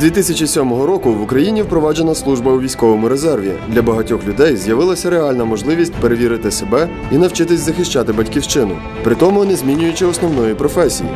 2007 року в Україні впроваджена служба у військовому резерві. Для багатьох людей з'явилася реальна можливість перевірити себе і навчитись захищати батьківщину, при тому не змінюючи основної професії.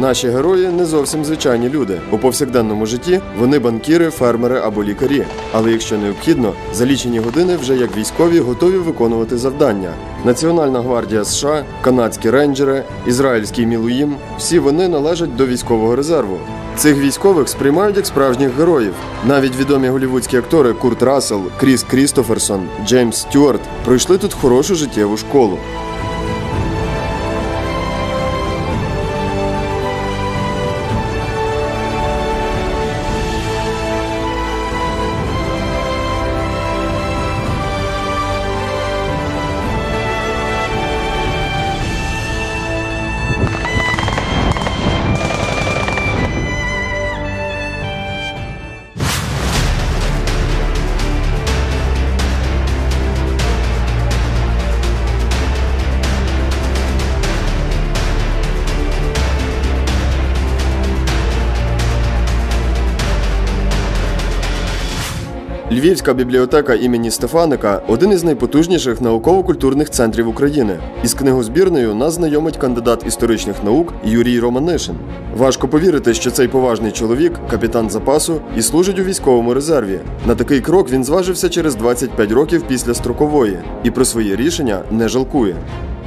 Наші герої не зовсім звичайні люди. У повсякденному житті вони банкіри, фермери або лікарі. Але якщо необхідно, за лічені години вже як військові готові виконувати завдання. Національна гвардія США, канадські рейнджери, ізраїльський мілуїм всі вони належать до військового резерву. Цих військових сприймають як справжніх героїв. Навіть відомі голівудські актори Курт Рассел, Кріс Крістоферсон, Джеймс Стюарт пройшли тут хорошу життєву школу. Львівська бібліотека імені Стефаника один із найпотужніших науково-культурних центрів України. Із книгозбірнею нас знайомить кандидат історичних наук Юрій Романишин. Важко повірити, що цей поважний чоловік, капітан запасу, і служить у військовому резерві. На такий крок він зважився через 25 років після строкової і про свої рішення не жалкує.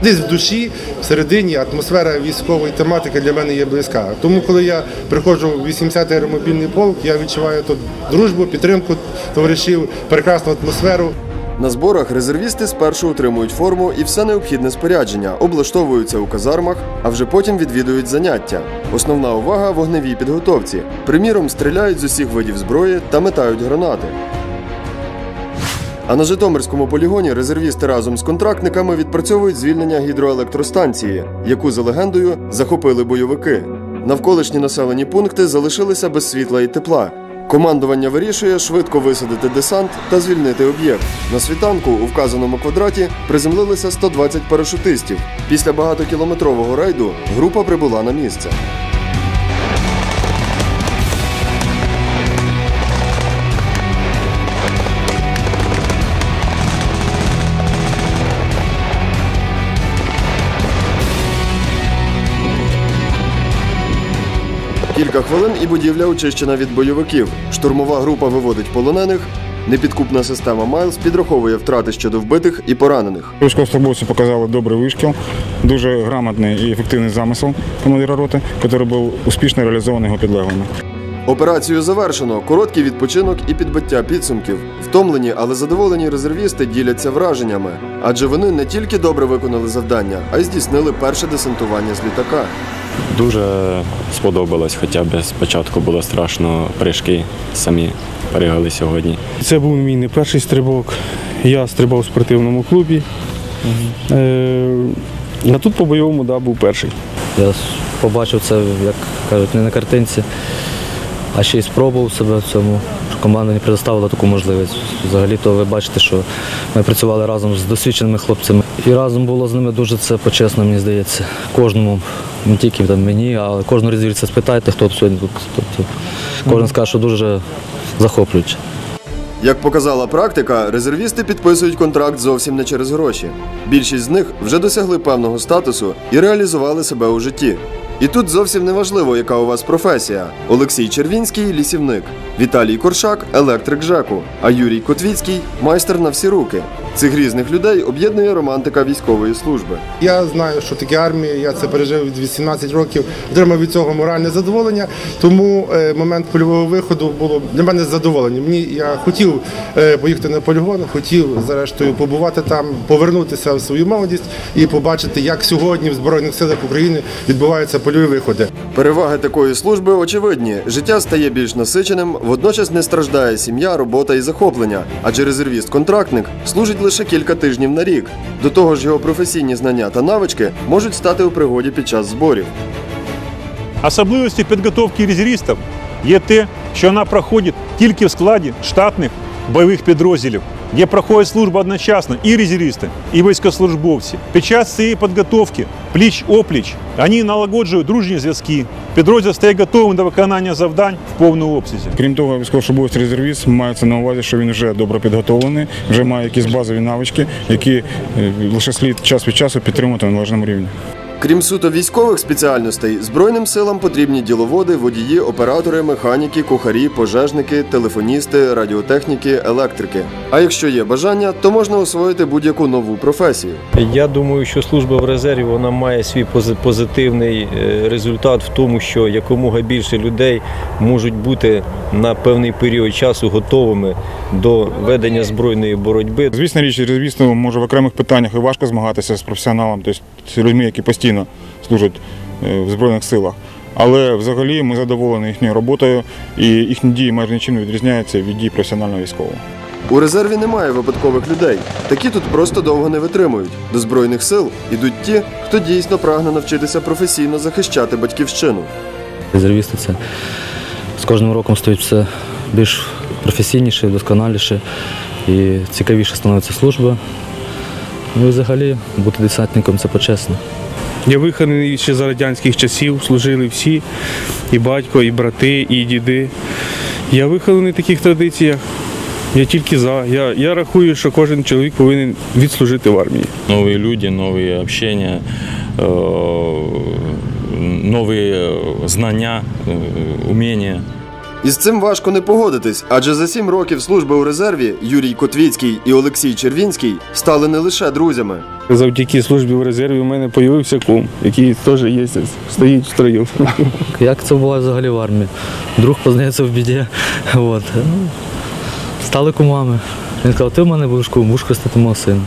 Десь в душі, всередині атмосфера військової тематики для мене є близька. Тому, коли я приходжу в 80-й аеромобільний полк, я відчуваю тут дружбу, підтримку товаришів, прекрасну атмосферу. На зборах резервісти спершу отримують форму і все необхідне спорядження, облаштовуються у казармах, а вже потім відвідують заняття. Основна увага вогневій підготовці. Приміром, стріляють з усіх видів зброї та метають гранати. А на Житомирському полігоні резервісти разом з контрактниками відпрацьовують звільнення гідроелектростанції, яку за легендою захопили бойовики. Навколишні населені пункти залишилися без світла і тепла. Командування вирішує швидко висадити десант та звільнити об'єкт. На світанку у вказаному квадраті приземлилися 120 парашутистів. Після багатокілометрового рейду група прибула на місце. Кілька хвилин і будівля очищена від бойовиків. Штурмова група виводить полонених. Непідкупна система Майлз підраховує втрати щодо вбитих і поранених. Військовослужбовці показали добрий вишкіл, дуже грамотний і ефективний замисел командира роти, який був успішно реалізований його підлеглими. Операцію завершено. Короткий відпочинок і підбиття підсумків. Втомлені, але задоволені резервісти діляться враженнями, адже вони не тільки добре виконали завдання, а й здійснили перше десантування з літака. Дуже сподобалось, хоча б спочатку було страшно, прыжки самі пригали сьогодні. Це був мій не перший стрибок. Я стрибав у спортивному клубі. Е, а тут по бойовому да, був перший. Я побачив це, як кажуть, не на картинці, а ще й спробував себе в цьому. Команда не предоставила таку можливість. Взагалі-то ви бачите, що ми працювали разом з досвідченими хлопцями. І разом було з ними дуже це почесно, мені здається. Кожному, не тільки там, мені, а кожного розвірця спитайте, хто сьогодні тут. Кожен скаже, що дуже захоплююче. Як показала практика, резервісти підписують контракт зовсім не через гроші. Більшість з них вже досягли певного статусу і реалізували себе у житті. І тут зовсім не важливо, яка у вас професія. Олексій Червінський лісівник, Віталій Коршак електрик ЖЕКу, а Юрій Котвіцький майстер на всі руки. Цих різних людей об'єднує романтика військової служби. Я знаю, що таке армія, я це пережив від 18 років, отримав від цього моральне задоволення. Тому е, момент польового виходу було для мене задоволення. Мені я хотів е, поїхати на полігон, хотів зрештою побувати там, повернутися в свою молодість і побачити, як сьогодні в Збройних силах України відбуваються польові виходи. Переваги такої служби очевидні. Життя стає більш насиченим, водночас не страждає сім'я, робота і захоплення, адже резервіст-контрактник служить лише кілька тижнів на рік. До того ж, його професійні знання та навички можуть стати у пригоді під час зборів. Особливості підготовки резервістів є те, що вона проходить тільки в складі штатних бойових підрозділів, де проходять служба одночасно і резервісти, і військовослужбовці. Під час цієї підготовки пліч-опліч вони налагоджують дружні зв'язки. Підрозділ стає готовим до виконання завдань в повному обсязі. Крім того, військовослужбовець резервіст мається на увазі, що він вже добре підготовлений, вже має якісь базові навички, які е, лише слід час від часу підтримувати на належному рівні. Крім суто військових спеціальностей, Збройним силам потрібні діловоди, водії, оператори, механіки, кухарі, пожежники, телефоністи, радіотехніки, електрики. А якщо є бажання, то можна освоїти будь-яку нову професію. Я думаю, що служба в резерві вона має свій пози- позитивний е, результат в тому, що якомога більше людей можуть бути на певний період часу готовими до ведення збройної боротьби. Звісно, річ, резервісту може в окремих питаннях і важко змагатися з професіоналом, тобто з людьми, які постійно служать е, в Збройних силах. Але взагалі ми задоволені їхньою роботою, і їхні дії майже нічим не відрізняються від дій професіонального військового. У резерві немає випадкових людей. Такі тут просто довго не витримують. До збройних сил ідуть ті, хто дійсно прагне навчитися професійно захищати батьківщину. Резервісти це з кожним роком стають все більш професійніше, досконаліше і цікавіше становиться служба. Ну і взагалі бути десантником це почесно. Я вихований ще за радянських часів, служили всі, і батько, і брати, і діди. Я вихований в таких традиціях. Я тільки за. Я, я рахую, що кожен чоловік повинен відслужити в армії. новые люди, новые общения, э, новые э, знания, э, умения. Із цим важко не погодитись, адже за сім років служби у резерві Юрій Котвіцький і Олексій Червінський стали не лише друзями. Завдяки службі в резерві у мене з'явився кум, який теж є, стоїть в строю. Як це буває взагалі в армії? Друг познається в біді. От. Стали кумами. Він сказав, ти в мене будеш кум, будеш хрестити мого сина.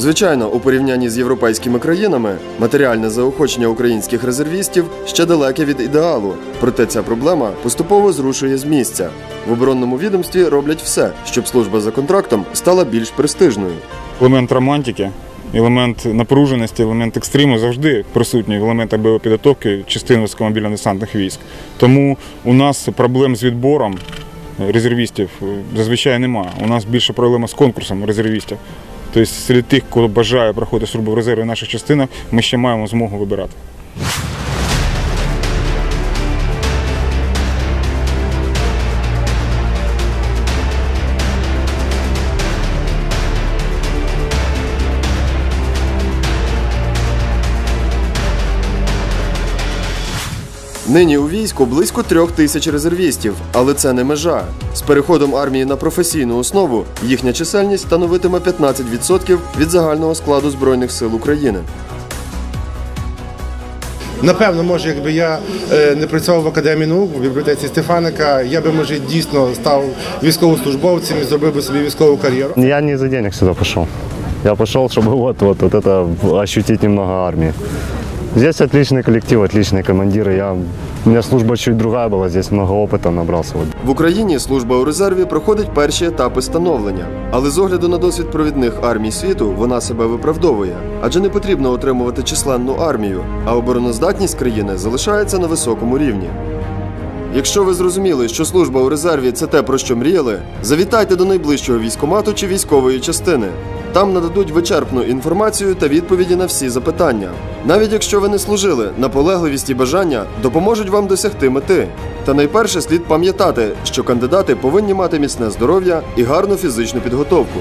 Звичайно, у порівнянні з європейськими країнами матеріальне заохочення українських резервістів ще далеке від ідеалу. Проте ця проблема поступово зрушує з місця. В оборонному відомстві роблять все, щоб служба за контрактом стала більш престижною. Елемент романтики, елемент напруженості, елемент екстриму завжди присутній в елементах підготовки частин військово-мобільно-десантних військ. Тому у нас проблем з відбором резервістів е, зазвичай немає. У нас більше проблема з конкурсом резервістів. Тобто серед тих, хто бажає проходити службу в резерві в наших частинах, ми ще маємо змогу вибирати. Нині у війську близько трьох тисяч резервістів, але це не межа. З переходом армії на професійну основу їхня чисельність становитиме 15% від загального складу Збройних сил України. Напевно, може, якби я е, не працював в академії наук в бібліотеці Стефаника, я би може дійсно став військовослужбовцем і зробив би собі військову кар'єру. Я не из-за денег сюда пошел. Я пошел, чтобы вот, вот, вот это ощутить немного армии. Здесь отличный коллектив, отличные командиры. Я, у меня служба чуть другая была, здесь много опыта набрался. Вот. В Україні служба у резерві проходить перші етапи становлення, але з огляду на досвід провідних армій світу вона себе виправдовує, адже не потрібно отримувати численну армію, а обороноздатність країни залишається на високому рівні. Якщо ви зрозуміли, що служба у резерві це те, про що мріяли, завітайте до найближчого військомату чи військової частини. Там нададуть вичерпну інформацію та відповіді на всі запитання. Навіть якщо ви не служили, наполегливість і бажання допоможуть вам досягти мети. Та найперше слід пам'ятати, що кандидати повинні мати міцне здоров'я і гарну фізичну підготовку.